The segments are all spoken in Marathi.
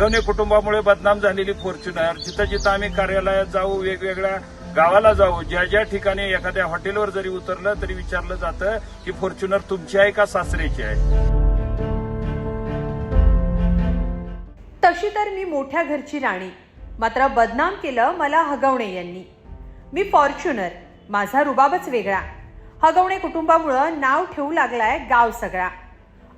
हागवणे कुटुंबामुळे बदनाम झालेली फॉर्च्युनर जिथं जिथं आम्ही कार्यालयात जाऊ वेगवेगळ्या गावाला जाऊ ज्या ज्या ठिकाणी एखाद्या हॉटेलवर जरी उतरलं तरी विचारलं जातं की फॉर्च्युनर तुमची आहे का सासरेची आहे? तशी तर मी मोठ्या घरची राणी. मात्र बदनाम केलं मला हगवणे यांनी. मी फॉर्च्युनर माझा रुबाबच वेगळा. हगवणे कुटुंबामुळं नाव ठेवू लागलाय गाव सगळा.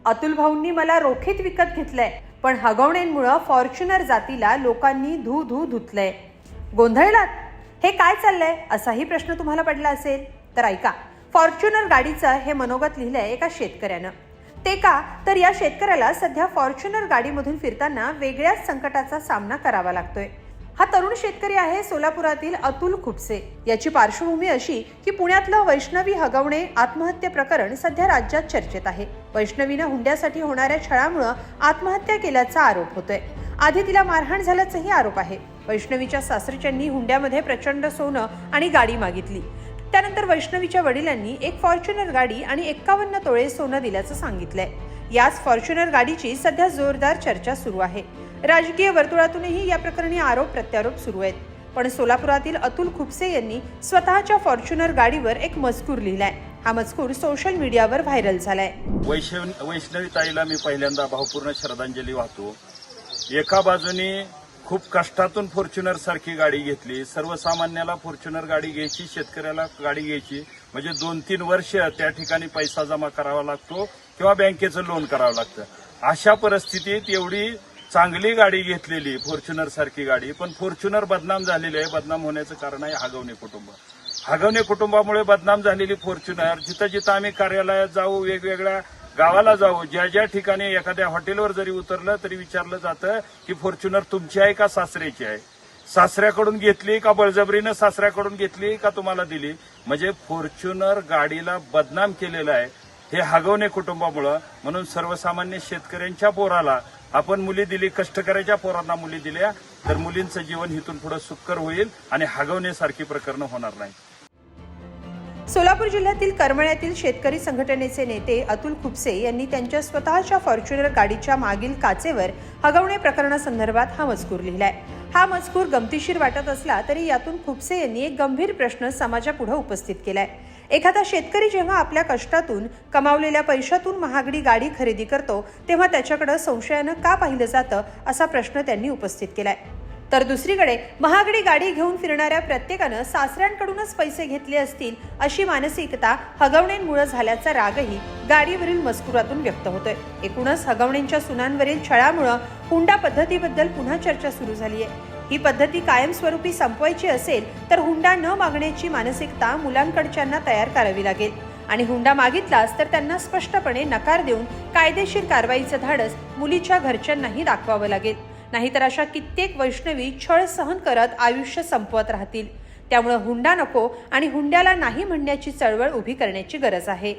अतुल भाऊंनी मला रोखीत विकत घेतलंय. पण हगवणेंमुळं फॉर्च्युनर जातीला लोकांनी धू धू धुतलंय. गोंधळलात? हे काय चाललंय? असाही प्रश्न तुम्हाला पडला असेल तर ऐका. फॉर्च्युनर गाडीचं हे मनोगत लिहिलंय एका शेतकऱ्यानं. ते का? तर या शेतकऱ्याला सध्या फॉर्च्युनर गाडीमधून फिरताना वेगळ्याच संकटाचा सामना करावा लागतोय. हा तरुण शेतकरी आहे सोलापुरातील अतुल खुपसे. याची पार्श्वभूमी अशी की पुण्यातलं वैष्णवी हगवणे आत्महत्या प्रकरण सध्या राज्यात चर्चेत आहे. वैष्णवीनं हुंड्यासाठी होणाऱ्या छळामुळं आत्महत्या केल्याचा आरोप होतोय. आधी तिला मारहाण झाल्याचाही आरोप आहे. वैष्णवीच्या सासरच्यांनी हुंड्यामध्ये प्रचंड सोनं आणि गाडी मागितली. त्यानंतर वैष्णवीच्या वडिलांनी एक फॉर्च्युनर गाडी आणि एक्कावन्न तोळे सोनं दिल्याचं सांगितलंय. याच फॉर्च्युनर गाडीची सध्या जोरदार चर्चा सुरू आहे. राजकीय वर्तुळातूनही या प्रकरणी आरोप प्रत्यारोप सुरू आहेत. पण सोलापुरातील अतुल खुपसे यांनी स्वतःच्या फॉर्च्युनर गाडीवर एक मजकूर लिहिलाय. हा मजकूर सोशल मीडियावर व्हायरल झालाय. वैष्णव वैष्णवी ताईला मी पहिल्यांदा भावपूर्ण श्रद्धांजली वाहतो. एका बाजूने खूप कष्टातून फॉर्च्युनर सारखी गाडी घेतली. सर्वसामान्याला फॉर्च्युनर गाडी घ्यायची शेतकऱ्याला गाडी घ्यायची. म्हणजे दोन तीन वर्ष त्या ठिकाणी पैसा जमा करावा लागतो किंवा बँकेचं लोन करावं लागतं. अशा परिस्थितीत एवढी चांगली गाडी घेतलेली फॉर्च्युनर सारखी गाडी पण फॉर्च्युनर बदनाम झालेली आहे. बदनाम होण्याचं कारण आहे हागवणे कुटुंब. हागवणे कुटुंबामुळे बदनाम झालेली फॉर्च्युनर जिथं जिथं आम्ही कार्यालयात जाऊ वेगवेगळ्या गावाला जाऊ ज्या ज्या ठिकाणी एखाद्या हॉटेलवर जरी उतरलं तरी विचारलं जातं की फॉर्च्युनर तुमची आहे का सासरेची आहे? सासऱ्याकडून घेतली का बळजबरीनं सासऱ्याकडून घेतली का तुम्हाला दिली? म्हणजे फॉर्च्युनर गाडीला बदनाम केलेलं आहे. हे हागवणे कुटुंबामुळं. म्हणून सर्वसामान्य शेतकऱ्यांच्या पोराला आपण मुली दिली कष्टकऱ्याच्या पोरांना मुली दिल्या तर मुलींचं जीवन इथून पुढे सुकर होईल आणि हागवण्यासारखी प्रकरणं होणार नाही सोलापूर जिल्ह्यातील करमळ्यातील शेतकरी संघटनेचे नेते अतुल खुपसे यांनी त्यांच्या स्वतःच्या फॉर्च्युनर गाडीच्या मागील काचेवर हगवणे प्रकरणासंदर्भात हा मजकूर लिहिलाय. हा मजकूर गमतीशीर वाटत असला तरी यातून खुपसे यांनी एक गंभीर प्रश्न समाजापुढे उपस्थित केलाय. एखादा शेतकरी जेव्हा आपल्या कष्टातून कमावलेल्या पैशातून महागडी गाडी खरेदी करतो तेव्हा त्याच्याकडे संशयानं का पाहिलं जातं असा प्रश्न त्यांनी उपस्थित केलाय. तर दुसरीकडे महागडी गाडी घेऊन फिरणाऱ्या प्रत्येकानं सासऱ्यांकडूनच पैसे घेतले असतील अशी मानसिकता हगवणेंमुळे झाल्याचा रागही गाडीवरील मजकुरातून व्यक्त होतोय. एकूणच हगवणेंच्या सुनांवरील छळामुळं हुंडा पद्धतीबद्दल पुन्हा चर्चा सुरू झाली आहे ही पद्धती कायमस्वरूपी संपवायची असेल तर हुंडा न मागण्याची मानसिकता मुलांकडच्यांना तयार करावी लागेल. आणि हुंडा मागितलास तर त्यांना स्पष्टपणे नकार देऊन कायदेशीर कारवाईचं धाडस मुलीच्या घरच्यांनाही दाखवावं लागेल. नाहीतर अशा कित्येक वैष्णवी छळ सहन करत आयुष्य संपवत राहतील. त्यामुळं हुंडा नको आणि हुंड्याला नाही म्हणण्याची चळवळ उभी करण्याची गरज आहे.